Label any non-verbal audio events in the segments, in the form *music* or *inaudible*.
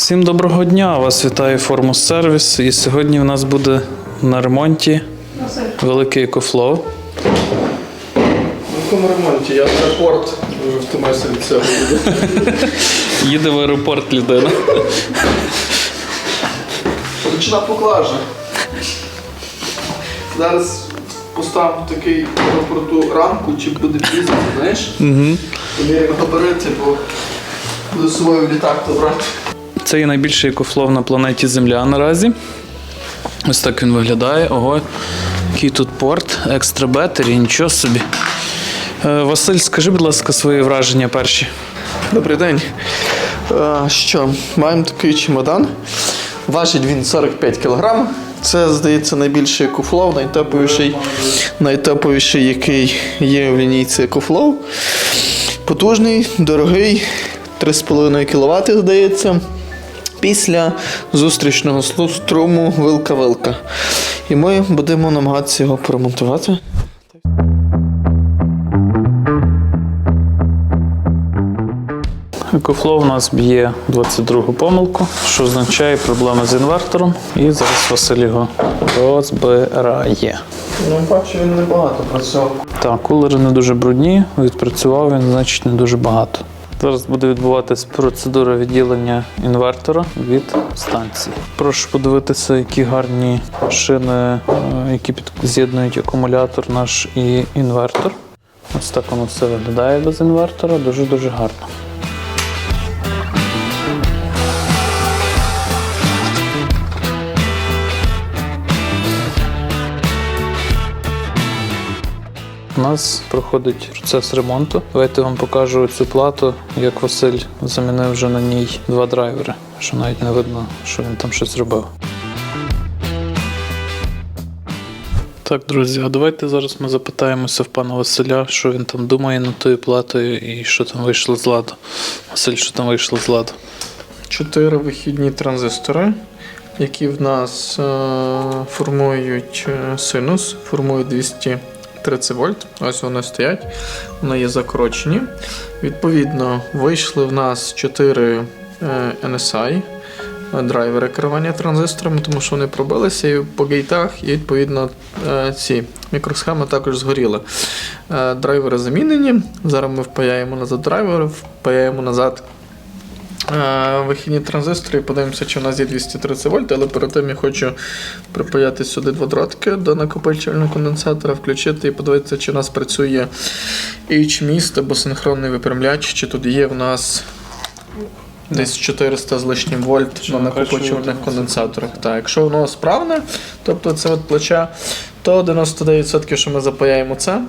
Всім доброго дня! Вас вітає Формус Сервіс. І сьогодні в нас буде на ремонті великий екофлоу. В якому ремонті? Я в аеропорт в Томасі від цього буду. *laughs* Їде в аеропорт людина. Ручна поклажа. Зараз поставимо такий аеропорту рамку, чи буде пізно, знаєш? Угу. Поміряємо габарити, бо буду з собою літак то брати. Це є найбільший екофлоу на планеті Земля наразі. Ось так він виглядає. Ого, який тут порт, екстра бетері, нічого собі. Е, Василь, скажи, будь ласка, свої враження перші. Добрий день. Що, маємо такий чемодан. Важить він 45 кг. Це, здається, найбільший екофлоу, найтоповіший, найтоповіший, який є в лінійці екофлоу. Потужний, дорогий, 3,5 кВт, здається. Після зустрічного слу- струму вилка-вилка. І ми будемо намагатися його поремонтувати. Екофлоу у нас б'є 22 помилку, що означає проблеми з інвертором. І зараз Василь його розбирає. Ну, бачу, він небагато працював. Так, кулери не дуже брудні, відпрацював він, значить, не дуже багато. Зараз буде відбуватись процедура відділення інвертора від станції. Прошу подивитися, які гарні шини, е, які з'єднують акумулятор наш і інвертор. Ось так воно все виглядає без інвертора, дуже-дуже гарно. У нас проходить процес ремонту. Давайте я вам покажу цю плату, як Василь замінив вже на ній два драйвери, що навіть не видно, що він там щось робив. Так, друзі, а давайте зараз ми запитаємося в пана Василя, що він там думає над тою платою і що там вийшло з ладу. Василь, що там вийшло з ладу? Чотири вихідні транзистори, які в нас е, формують е, синус, формують 230 вольт. Ось вони стоять, вони є закорочені. Відповідно, вийшли в нас 4 е, NSI. е, Драйвери керування транзисторами, тому що вони пробилися і по гейтах, і відповідно е, ці мікросхеми також згоріли. Драйвери замінені. Зараз ми впаяємо назад драйвери, впаяємо назад Вихідні транзистори, подивимося, чи у нас є 230 вольт, але перед тим я хочу припаяти сюди два дротики до накопичувального конденсатора, включити і подивитися, чи у нас працює H-міст або синхронний випрямляч, чи тут є в нас десь 400 з лишнім вольт на накопичувальних конденсаторах. Так, якщо воно справне, тобто це от плеча, то 99% що ми запаяємо це.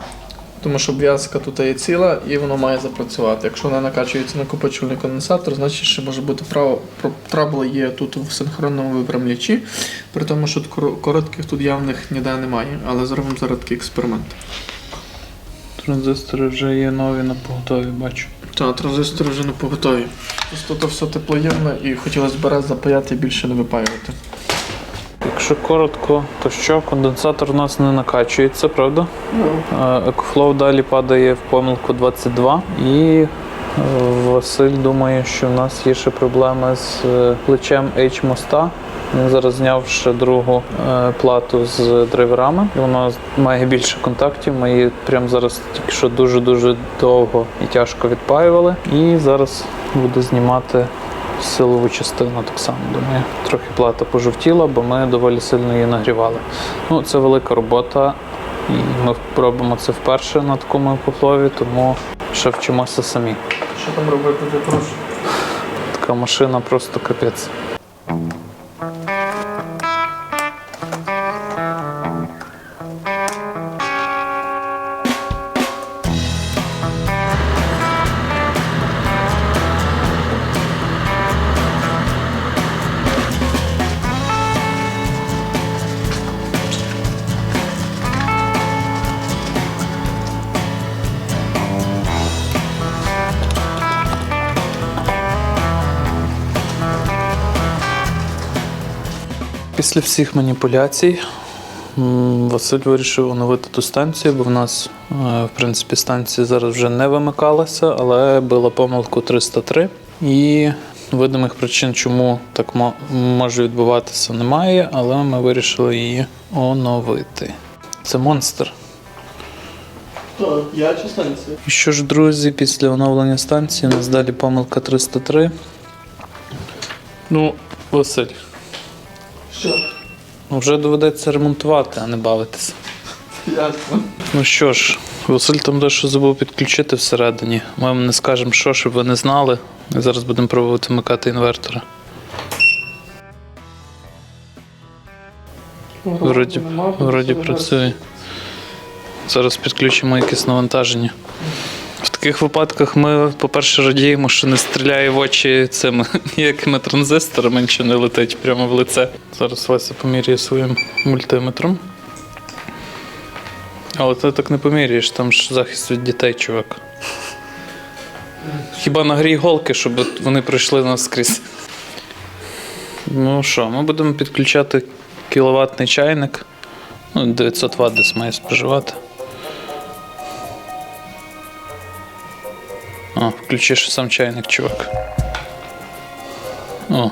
Тому що обв'язка тут є ціла і воно має запрацювати. Якщо вона накачується накопичувальний конденсатор, значить ще може бути право, трабл є тут в синхронному випрямлячі, при тому, що коротких тут явних ніде немає. Але зробимо зараз такий експеримент. Транзистори вже є нові на поготові, бачу. Та, транзистори вже не поготові. Просто то все теплоємне і хотілося б раз запаяти і більше не випаювати. Якщо коротко, то що конденсатор у нас не накачується, правда? Е, Екофлоу далі падає в помилку 22. І е, Василь думає, що в нас є ще проблеми з е, плечем H-моста. Він зараз зняв ще другу е, плату з драйверами. І Вона має більше контактів. Ми її прямо зараз тільки що дуже-дуже довго і тяжко відпаювали. І зараз буде знімати силову частину так само. Думаю, трохи плата пожовтіла, бо ми доволі сильно її нагрівали. Ну, це велика робота, і ми робимо це вперше на такому поплаві, тому ще вчимося самі. Що там робити, для прошу? Така машина просто капець. Після всіх маніпуляцій Василь вирішив оновити ту станцію, бо в нас, е, в принципі, станція зараз вже не вимикалася, але була помилку 303. І Видимих причин, чому так може відбуватися, немає, але ми вирішили її оновити. Це монстр. Я чи станція? І що ж, друзі, після оновлення станції у нас далі помилка 303. Ну, Василь, Що? ну вже доведеться ремонтувати, а не бавитися. Ясно. Ну що ж, Василь там дещо забув підключити всередині. Ми вам не скажемо що, щоб ви не знали. І зараз будемо пробувати вмикати інвертора. Вроді, вроді працює. Зараз підключимо якесь навантаження. Таких випадках ми, по-перше, радіємо, що не стріляє в очі цими *laughs* ніякими транзисторами, нічого не летить прямо в лице. Зараз Вася поміряє своїм мультиметром. Але ти так не поміряєш, там ж захист від дітей, чувак. Хіба нагрій голки, щоб вони пройшли наскрізь. Ну що, ми будемо підключати кіловатний чайник. Ну, 900 Вт десь має споживати. О, включиш сам чайник, чувак. О.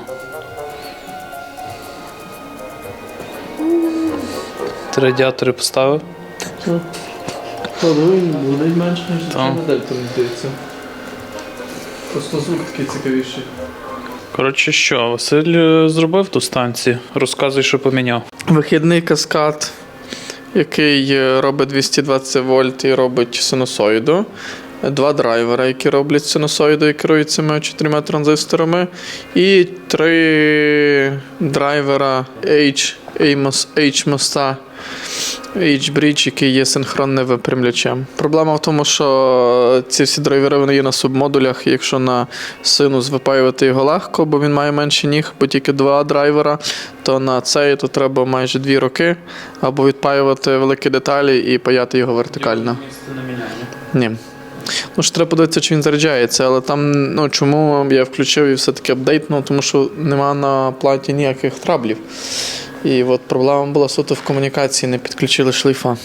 Ти радіатори поставив? Буде менше, ніж звичайна дельта, мені здається. Просто звук такий цікавіший. Коротше, що, Василь е, зробив ту станцію. Розказуй, що поміняв. Вихідний каскад, який е, робить 220 вольт і робить синусоїду. Два драйвера, які роблять синусоїду і керують цими чотирма транзисторами. І три драйвера H, H-мос- H-моста. H-Bridge, який є синхронним випрямлячем. Проблема в тому, що ці всі драйвери вони є на субмодулях, і якщо на синус випаювати його легко, бо він має менше ніг, бо тільки два драйвера, то на цей то треба майже дві роки, або відпаювати великі деталі і паяти його вертикально. Ні. Ну, ж треба подивитися, чи він заряджається, але там, ну чому я включив і все-таки апдейтнув, тому що нема на платі ніяких траблів. І от проблема була суто в комунікації, не підключили шлейфа.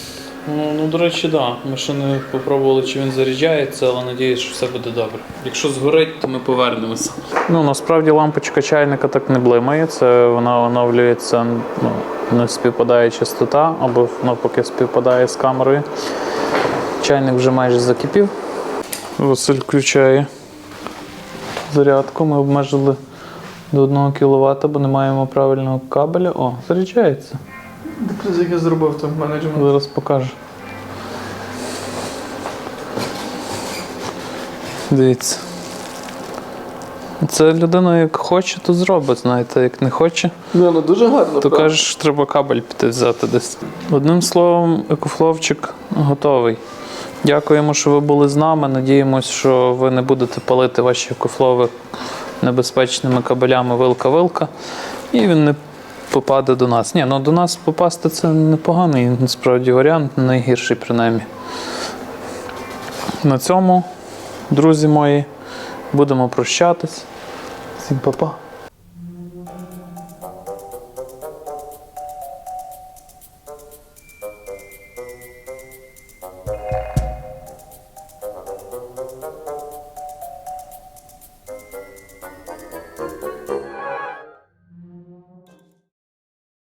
Ну, ну до речі, так. Да. Ми ще не попробували, чи він заряджається, але надіюсь, що все буде добре. Якщо згорить, то ми повернемося. Ну насправді лампочка чайника так не блимає. Це вона оновлюється, ну, не співпадає частота, або навпаки співпадає з камерою. Чайник вже майже закипів. Василь включає зарядку. Ми обмежили до 1 кВт, бо не маємо правильного кабеля. О, заряджається. Як я зробив там менеджмент? Зараз покажу. Дивіться. Це людина як хоче, то зробить, знаєте, як не хоче, Ну, ну дуже гарно. то кажеш, що треба кабель піти взяти десь. Одним словом, екофловчик готовий. Дякуємо, що ви були з нами. Надіємось, що ви не будете палити ваші екофлови небезпечними кабелями вилка-вилка, і він не попаде до нас. Ні, ну до нас попасти це непоганий насправді варіант, найгірший принаймні. На цьому, друзі мої, будемо прощатись. Всім па-па.